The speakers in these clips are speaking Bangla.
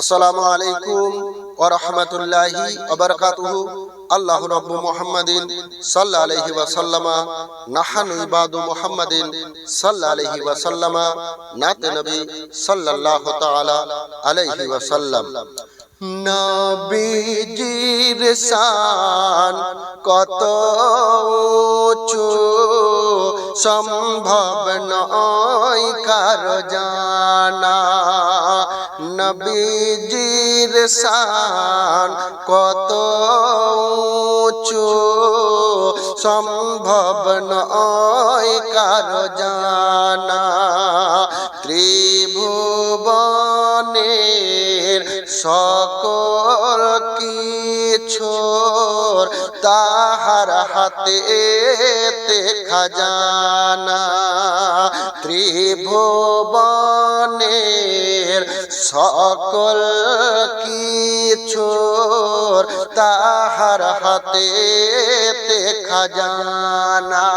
আসসালামু আলাইকুম ওয়া রাহমাতুল্লাহি ওয়া বারাকাতুহু। আল্লাহ রাব্বু মুহাম্মাদিন সাল্লাল্লাহু আলাইহি ওয়া সাল্লামা। নাহানু ইবাদু মুহাম্মাদিন সাল্লাল্লাহু আলাইহি সাল্লামা। নাতে নবী সাল্লাল্লাহু তাআলা আলাইহি ওয়া সাল্লাম। নবীজির শান কত উঁচু, সম্ভব নয় কার জানা। নবীজির সান কত উঁচু? সম্ভব নয় কার জানা। ত্রিভুবনের সকল তাহার হাতে খাজানা ত্রিভুবনের সকল কিছুর তাহার হাতে খাজানা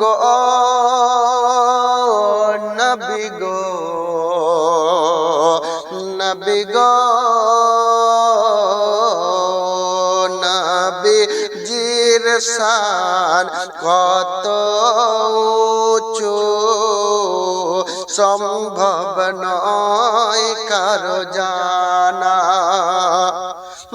গো নবী গো নবী গো শান কত উঁচু? সম্ভব নয় কারও জানা।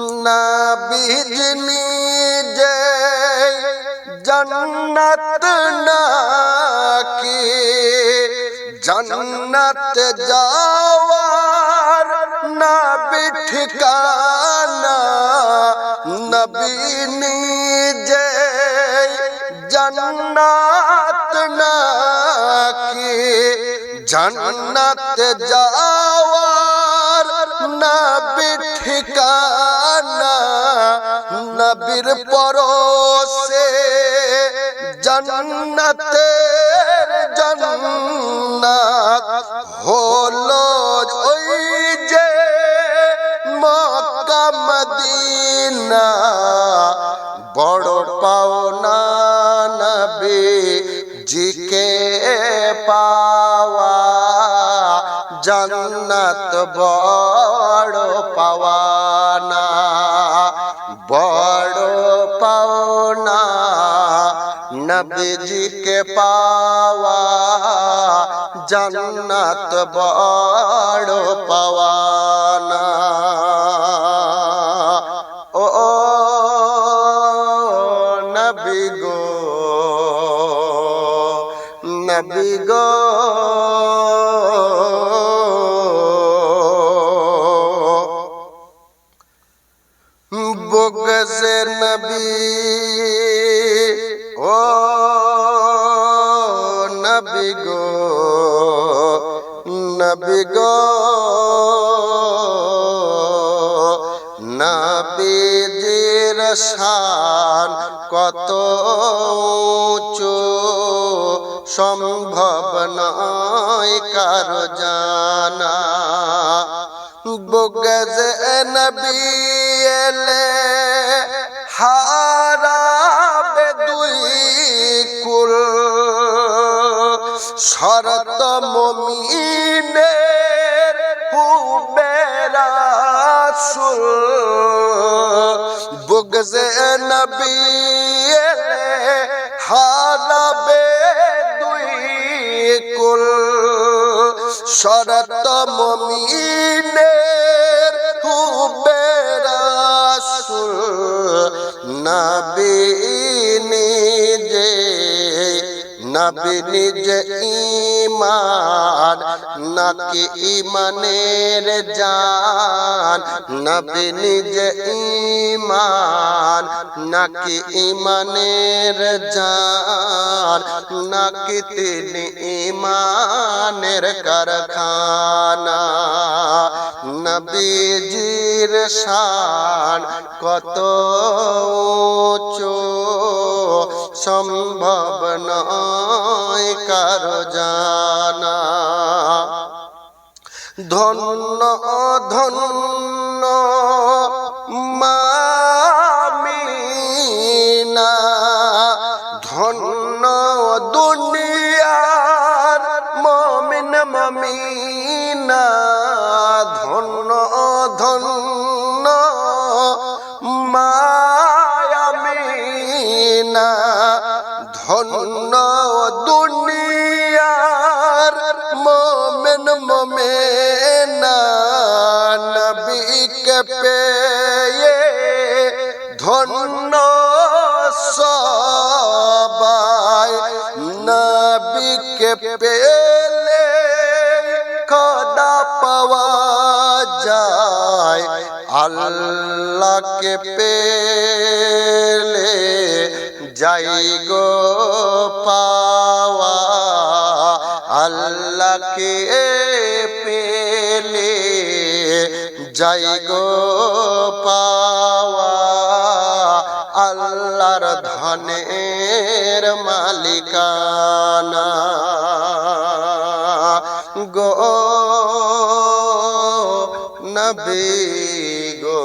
নবীজ নিজে জন্নত নাকি? জন্নত যাওয়ার নবী ঠিকানা নবী নিজে জন্নত নাকি জন্নত যাওয়ার নবী ঠিকানা নবীর পরশে জন্নতের জন্নত বড় পাওয়ানা, বড় পাওনা নবীজিকে পাওয়া, জন্নত বড় পাওয়ানা। ও, নবী গো নবী গো নবী গো নবীজির শান কত উঁচু সম্ভব নয় কার জানা। বগজ নবী এলে হারাবে শরত মমিনের হুবেরাসুল বগজ নবী হালাবে দুই কুল শরত মমিনের নবী নিজে ইমান নাকি ইমানের জান নবী নিজে ইমান নাকি ইমানের জান নাকি তিনি ইমানের কারখানা নবীজির শান কত উঁচু সম্ভব নয় কারও জানা। ধন্য ধন্য ধন্য দুনিয়ার মোমেন মোমেনা নবীকে পেয়ে ধন্য সবাই নবীকে পেলে খোদা পাওয়া যায়, আল্লাহকে পেলে যাই গো পাওয়া, আল্লাহকে পেলে যাই গো পাওয়া, আল্লাহর ধনের মালিকানা গো নবী গো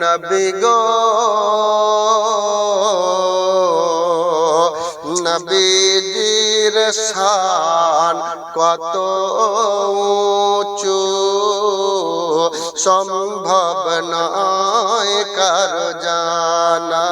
নবী গো নবীজির শান কত উঁচু? সম্ভব নয় কার জানা।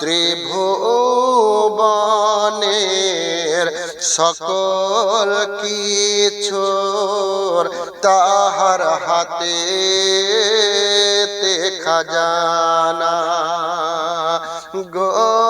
ত্রিভুবনের সকল কিছুর তাহার হাতে খাজানা গো